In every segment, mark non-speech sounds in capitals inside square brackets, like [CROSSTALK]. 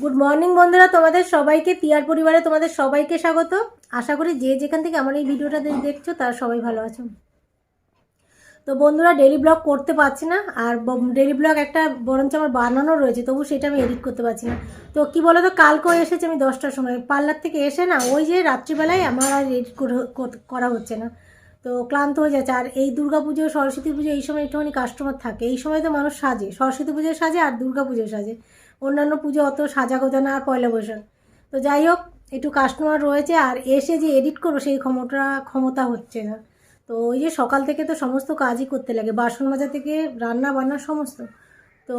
Good morning বন্ধুরা। তোমাদের সবাইকে, পিয়ার পরিবারে তোমাদের সবাইকে স্বাগত। আশা করি যে যেখান থেকে আমার এই ভিডিওটা দেখছ, তারা সবাই ভালো আছো। তো বন্ধুরা ডেলি ব্লগ করতে পারছি না, আর ডেলি ব্লগ একটা বরঞ্চ আমার বানানো রয়েছে, তবু সেটা আমি এডিট করতে পারছি না। তো কি বলো তো কালকেও এসেছে আমি দশটার সময়। পার্লার থেকে এসে না, ওই যে রাত্রিবেলায় আমার আর এডিট করা হচ্ছে না। তো ক্লান্ত হয়ে যাচ্ছে। আর এই পুজো সরস্বতী পুজো, এই সময় একটুখানি কাস্টমার থাকে। এই সময় তো মানুষ সাজে। সরস্বতী পুজো সাজে আর দুর্গা পুজো সাজে। অন্যান্য পুজো অত সাজা গোজা না আর পয়লা বৈশাখ। তো যাই হোক, একটু কাস্টমার রয়েছে আর এসে যে এডিট করব সেই ক্ষমতা ক্ষমতা হচ্ছে না। তো ওই যে সকাল থেকে তো সমস্ত কাজই করতে লাগে, বাসন মাজা থেকে রান্না বান্না সমস্ত। তো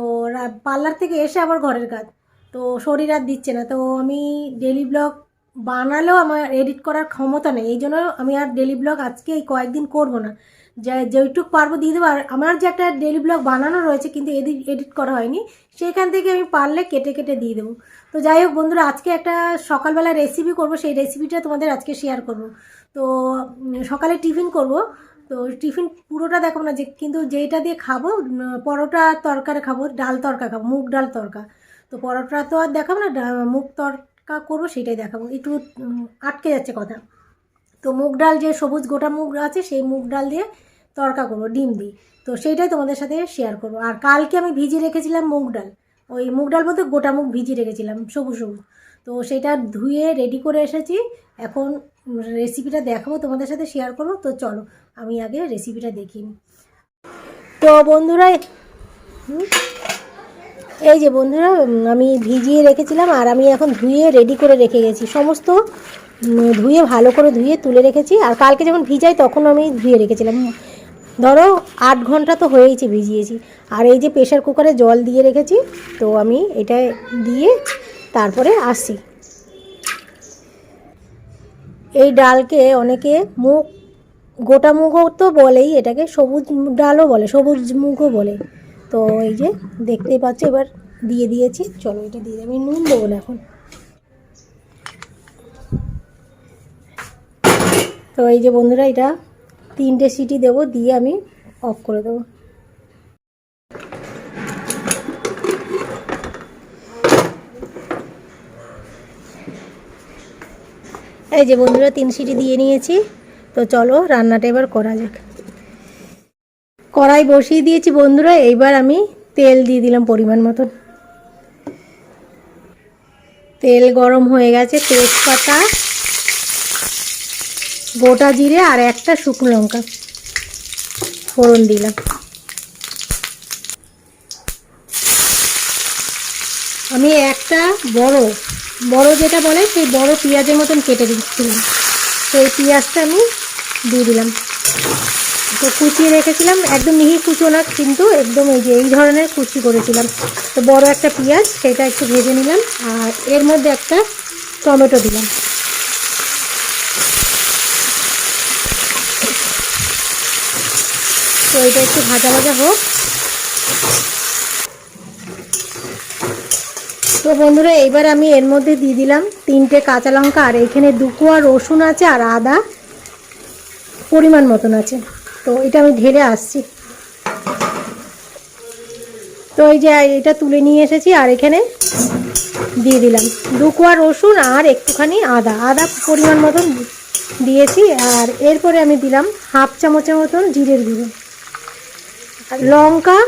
পার্লার থেকে এসে আবার ঘরের কাজ। তো শরীর আর দিচ্ছে না। তো আমি ডেলি ব্লগ বানালেও আমার এডিট করার ক্ষমতা নেই। এই জন্য আমি আর ডেলি ব্লগ আজকে এই কয়েকদিন করব না। যে, যেইটুক পারব দিয়ে দেবো। আর আমার যে একটা ডেলি ব্লগ বানানো রয়েছে কিন্তু এডিট এডিট করা হয়নি সেখান থেকে আমি পারলে কেটে কেটে দিয়ে দেবো। তো যাই হোক বন্ধুরা, আজকে একটা সকালবেলা রেসিপি করব। সেই রেসিপিটা তোমাদের আজকে শেয়ার করব। তো সকালে টিফিন করব। তো টিফিন পুরোটা দেখাবো না, যে কিন্তু যেটা দিয়ে খাব পরোটা, তরকারি খাব, ডাল তরকা খাব, মুগ ডাল তরকা। তো পরোটা তো আর দেখাবো না মুগ মুগ তরকা করব সেটাই দেখাবো। একটু আটকে যাচ্ছে কথা। তো মুগ ডাল যে সবুজ গোটা মুগ আছে সেই মুগ ডাল দিয়ে তরকা করব ডিম দিই তো সেইটাই তোমাদের সাথে শেয়ার করব। আর কালকে আমি ভিজিয়ে রেখেছিলাম মুগ ডাল। ওই মুগ ডাল বলতে গোটা মুগ ভিজিয়ে রেখেছিলাম সবুজ সবুজ। তো সেটা ধুয়ে রেডি করে এসেছি। এখন রেসিপিটা দেখাবো তোমাদের সাথে শেয়ার করব। তো চলো আমি আগে রেসিপিটা দেখিনি তো বন্ধুরা হুম, এই যে বন্ধুরা আমি ভিজিয়ে রেখেছিলাম আর আমি এখন ধুয়ে রেডি করে রেখে গেছি। সমস্ত ধুয়ে, ভালো করে ধুয়ে তুলে রেখেছি। আর কালকে যখন ভিজাই তখন আমি ধুয়ে রেখেছিলাম। ধরো, আট ঘণ্টা তো হয়েইছে ভিজিয়েছি। আর এই যে প্রেশার কুকারে জল দিয়ে রেখেছি, তো আমি এটা দিয়ে তারপরে আসি এই ডালকে অনেকে মুখ, গোটা মুগও তো বলেই এটাকে, সবুজ ডালও বলে, সবুজ মুখও বলে। তো এই যে দেখতেই পাচ্ছ এবার দিয়ে দিয়েছি। চলো এটা দিয়ে। আমি নুন দেবো না এখন। তো এই যে বন্ধুরা, এটা তিনটে সিটি দেবো, দিয়ে আমি অফ করে দেবো। এই যে বন্ধুরা, তিন সিটি দিয়ে নিয়েছি। তো চলো, রান্নাটা এবার করা যাক। কড়াই বসিয়ে দিয়েছি বন্ধুরা, এইবার আমি তেল দিয়ে দিলাম পরিমাণ মতন। তেল গরম হয়ে গেছে, তেজপাতা, গোটা জিরে আর একটা শুকনো লঙ্কা। ফোড়ন দিলাম। আমি একটা বড় বড় যেটা বলে সেই বড় পেঁয়াজের মতন কেটে দিচ্ছিলাম। এই পেঁয়াজটা আমি দিয়ে দিলাম। তো কুচিয়ে রেখেছিলাম, একদম মিহি কুচো না, কিন্তু একদম এই যে এই ধরনের কুচি করেছিলাম। তো বড় একটা পেঁয়াজ, সেটা একটু ভেজে নিলাম, আর এর মধ্যে একটা টমেটো দিলাম। তো এটা একটু ভাজা ভাজা হোক। তো বন্ধুরা এইবার আমি এর মধ্যে দিয়ে দিলাম তিনটে কাঁচা লঙ্কা, আর এখানে দুকুয়া রসুন আছে আর আদা পরিমাণ মতন আছে। তো এটা আমি ঢেলে আসছি। তো এই যে এটা তুলে নিয়ে এসেছি আর এখানে দিয়ে দিলাম। দুকুয়া রসুন আর একটুখানি আদা। আদা পরিমাণ মতন দিয়েছি আর এরপরে আমি দিলাম হাফ চামচের মতন জিরের গুঁড়ো। লঙ্কা,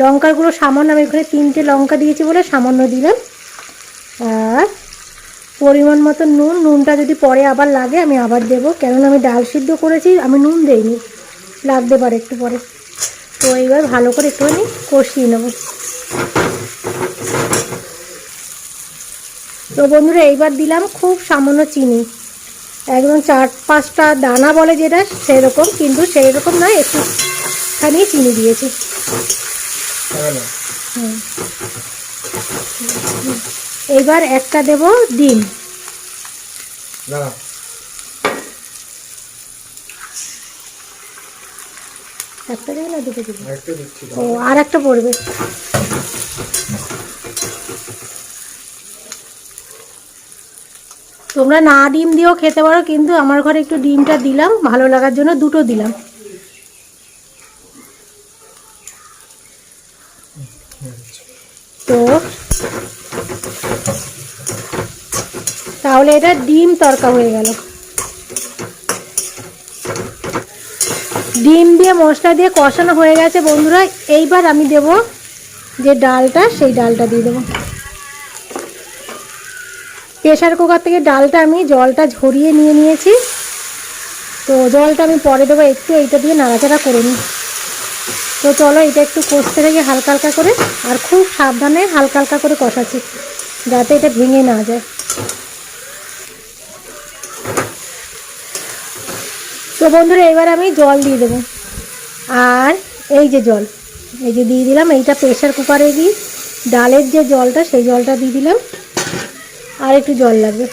লঙ্কার গুঁড়ো সামান্য, আমি এখানে তিনটে লঙ্কা দিয়েছি বলে সামান্য দিলাম। আর পরিমাণ মতো নুন। নুনটা যদি পরে আবার লাগে আমি আবার দেবো। কেননা আমি ডাল সিদ্ধ করেছি, আমি নুন দেইনি। লাগতে পারে একটু পরে। তো এইবার ভালো করে একটুখানি কষিয়ে নেব। তো বন্ধুরা, এইবার দিলাম খুব সামান্য চিনি। একদম চার পাঁচটা দানা বলে যেটা, সেরকম, কিন্তু সেই রকম নয়, একটুখানি চিনি দিয়েছি। এইবার একটা দেব ডিম। দাঁড়া। একটা দেবে না দুটো দেবে? ও আর একটা পড়বে। তোমরা না ডিম দিয়েও খেতে পারো কিন্তু আমার ঘরে একটু ডিমটা দিলাম ভালো লাগার জন্য দুটো দিলাম। তো তাহলে এটা ডিম তরকা হয়ে গেল। ডিম দিয়ে মশলা দিয়ে কষানো হয়ে গেছে বন্ধুরা। এইবার আমি দেব যে ডালটা, সেই ডালটা দিয়ে দেবো। প্রেশার কুকার থেকে ডালটা আমি জলটা ঝরিয়ে নিয়ে নিয়েছি। তো জলটা আমি পরে দেবো, একটু এইটা দিয়ে নাড়াচাড়া করে নিই। তো চলো এটা একটু কষতে থেকে হালকা হালকা করে, আর খুব সাবধানে হালকা হালকা করে কষাচ্ছি, যাতে এটা ভেঙে না যায়। তো বন্ধুরা, এবার আমি জল দিয়ে দেবো। আর এই যে জল, এই যে দিয়ে দিলাম, এইটা প্রেশার কুকারে দিই। ডালের যে জলটা, সেই জলটা দিয়ে দিলাম। আর একটু জল লাগবে।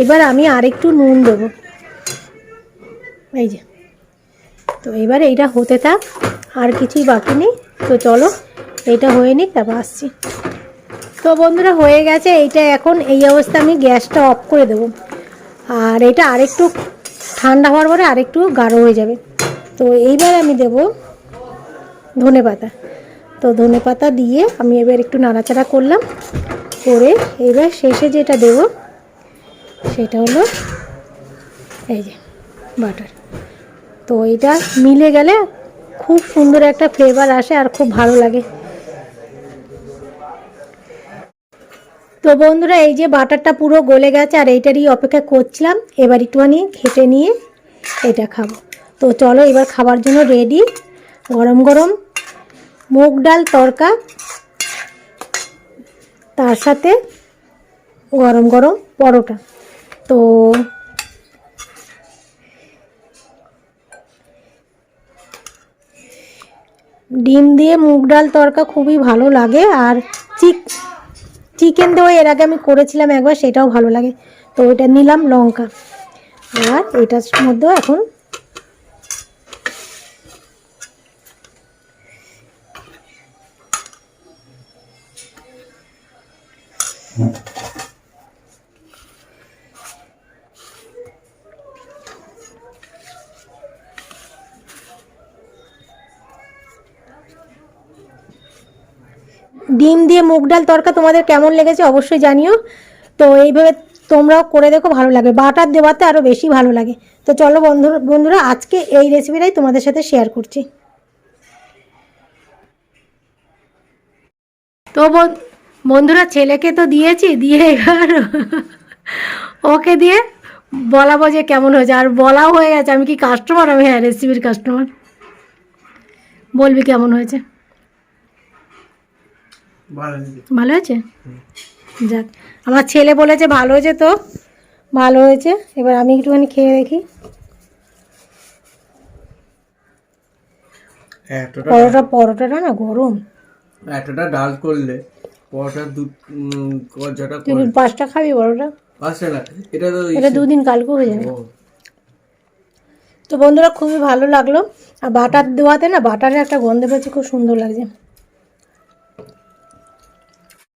এবার আমি আরেকটু নুন দেবো। এই যে, তো এবার এইটা হতে থাক, আর কিছুই বাকি নেই। তো চলো, এইটা হয়ে নিক, তারপর আসছি। তো বন্ধুরা হয়ে গেছে, এইটা এখন এই অবস্থা আমি গ্যাসটা অফ করে দেবো। আর এটা আরেকটু ঠান্ডা হওয়ার পরে আরেকটু গাঢ় হয়ে যাবে। তো এইবার আমি দেব ধনে পাতা। তো ধনে পাতা দিয়ে আমি এবার একটু নাড়াচাড়া করলাম, করে এবার শেষে যেটা দেব, সেটা হলো এই যে বাটার। তো এটা মিলে গেলে খুব সুন্দর একটা ফ্লেভার আসে আর খুব ভালো লাগে। তো বন্ধুরা, এই যে বাটারটা পুরো গলে গেছে, আর এইটারই অপেক্ষা করছিলাম। এবার একটুখানি খেটে নিয়ে এটা খাব। তো চলো, এবার খাবার জন্য রেডি গরম গরম মুগ ডাল তরকা তার সাথে গরম গরম পরোটা। তো ডিম দিয়ে মুগ ডাল তরকা খুবই ভালো লাগে, আর চিক চিকেন দই এর আগে আমি করেছিলাম একবার, সেটাও ভালো লাগে। তো ওইটা নিলাম লঙ্কা। আর এটার মধ্যেও এখন ডিম দিয়ে মুগ ডাল তরকা তোমাদের কেমন লেগেছে অবশ্যই জানিও। তো এইভাবে তোমরাও করে দেখো, ভালো লাগে। বাটার দেওয়াতে আরও বেশি ভালো লাগে। তো চলো বন্ধু, বন্ধুরা, আজকে এই রেসিপিটাই তোমাদের সাথে শেয়ার করছি। তো বন- বন্ধুরা, ছেলেকে তো দিয়েছি, দিয়ে এবার [LAUGHS] ওকে দিয়ে বলাবো যে কেমন হয়েছে। আর বলাও হয়ে গেছে, আমি কি কাস্টমার আমি হ্যাঁ রেসিপির কাস্টমার বলবি কেমন হয়েছে? ভালো হয়েছে। হয়েছে? যাক আমার ছেলে বলেছে ভালো হয়েছে তো ভালো হয়েছে। এবার আমি একটুখানি খেয়ে দেখি। পরোটা পরোটাটা না গরম। এতটা ডাল করলে পরোটা দু উম, তুই পাঁচটা খাবি পরোটা? আসছে না এটা তো এটা দুদিন কালকে হয়ে যাবে তো বন্ধুরা খুবই ভালো লাগল। আর বাটার দেওয়াতে না বাটারের একটা গন্ধ পেয়েছে খুব সুন্দর লাগছে।